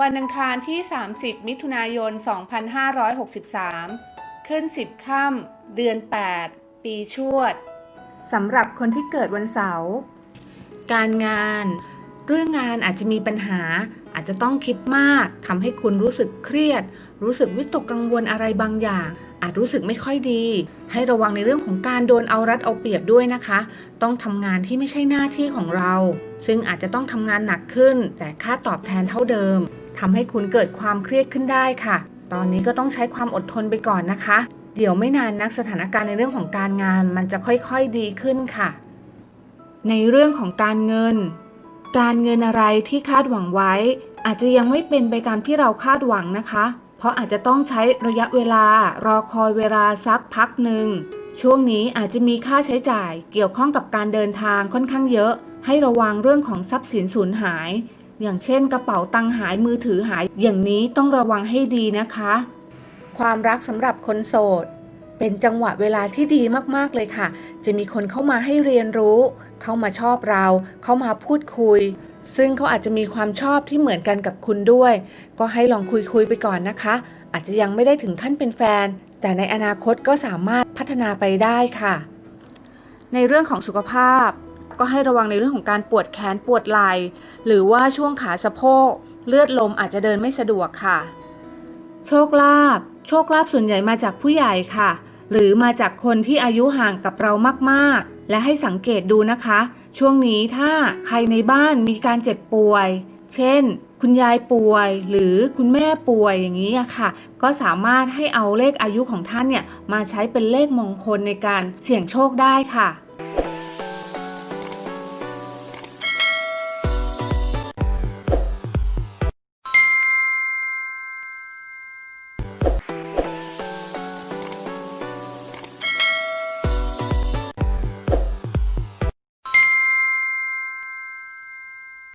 วันอังคารที่ 30 มิถุนายน 2563 ขึ้น 10 ค่ำเดือน 8 ปีชวดสำหรับคนที่เกิดวันเสาร์การงาน เรื่องงานอาจจะมีปัญหา อาจจะต้องคิดมากทำให้คุณรู้สึกเครียด รู้สึกวิตกกังวลอะไรบางอย่าง อาจรู้สึกไม่ค่อยดี ให้ระวังในเรื่องของการโดนเอารัดเอาเปรียบด้วยนะคะ ต้องทำงานที่ไม่ใช่หน้าที่ของเรา ซึ่งอาจจะต้องทำงานหนักขึ้น แต่ค่าตอบแทนเท่าเดิม ทำให้คุณเกิดความเครียดขึ้นได้ค่ะ ตอนนี้ก็ต้องใช้ความอดทนไปก่อนนะคะ เดี๋ยวไม่นานนักสถานการณ์ในเรื่องของการงานมันจะค่อยๆดีขึ้นค่ะ ในเรื่องของการเงิน การเงินอะไรที่คาดหวังไว้ อาจจะยังไม่เป็นไปตามที่เราคาดหวังนะคะ เพราะอาจจะต้องใช้ระยะเวลารอคอยเวลาสักพักหนึ่งช่วงนี้อาจจะมีค่าใช้จ่ายเกี่ยวข้องกับการเดินทางค่อนข้างเยอะ ให้ระวังเรื่องของทรัพย์สินสูญหาย อย่างเช่นกระเป๋าตังหายมือถือหายอย่างนี้ต้องระวังให้ดีนะคะ ความรักสำหรับคนโสด เป็นจังหวะเวลาที่ดีมากๆเลยค่ะ จะมีคนเข้ามาให้เรียนรู้ เข้ามาชอบเรา เข้ามาพูดคุย ซึ่งเขาอาจจะมีความชอบที่เหมือนกันกับคุณด้วย ก็ให้ลองคุยคุยไปก่อนนะคะ อาจจะยังไม่ได้ถึงขั้นเป็นแฟน แต่ในอนาคตก็สามารถพัฒนาไปได้ค่ะ ในเรื่องของสุขภาพ ก็ให้ระวังในเรื่องของการปวดแขนปวดไหล่หรือว่าช่วงขาสะโพกเลือดลมอาจจะเดินไม่สะดวกค่ะ โชคลาภโชคลาภส่วนใหญ่มาจากผู้ใหญ่ค่ะ หรือมาจากคนที่อายุห่างกับเรามากๆ และให้สังเกตดูนะคะ ช่วงนี้ถ้าใครในบ้านมีการเจ็บป่วย เช่น คุณยายป่วย หรือคุณแม่ป่วยอย่างนี้ค่ะ ก็สามารถให้เอาเลขอายุของท่านเนี่ยมาใช้เป็นเลขมงคลในการเสี่ยงโชคได้ค่ะ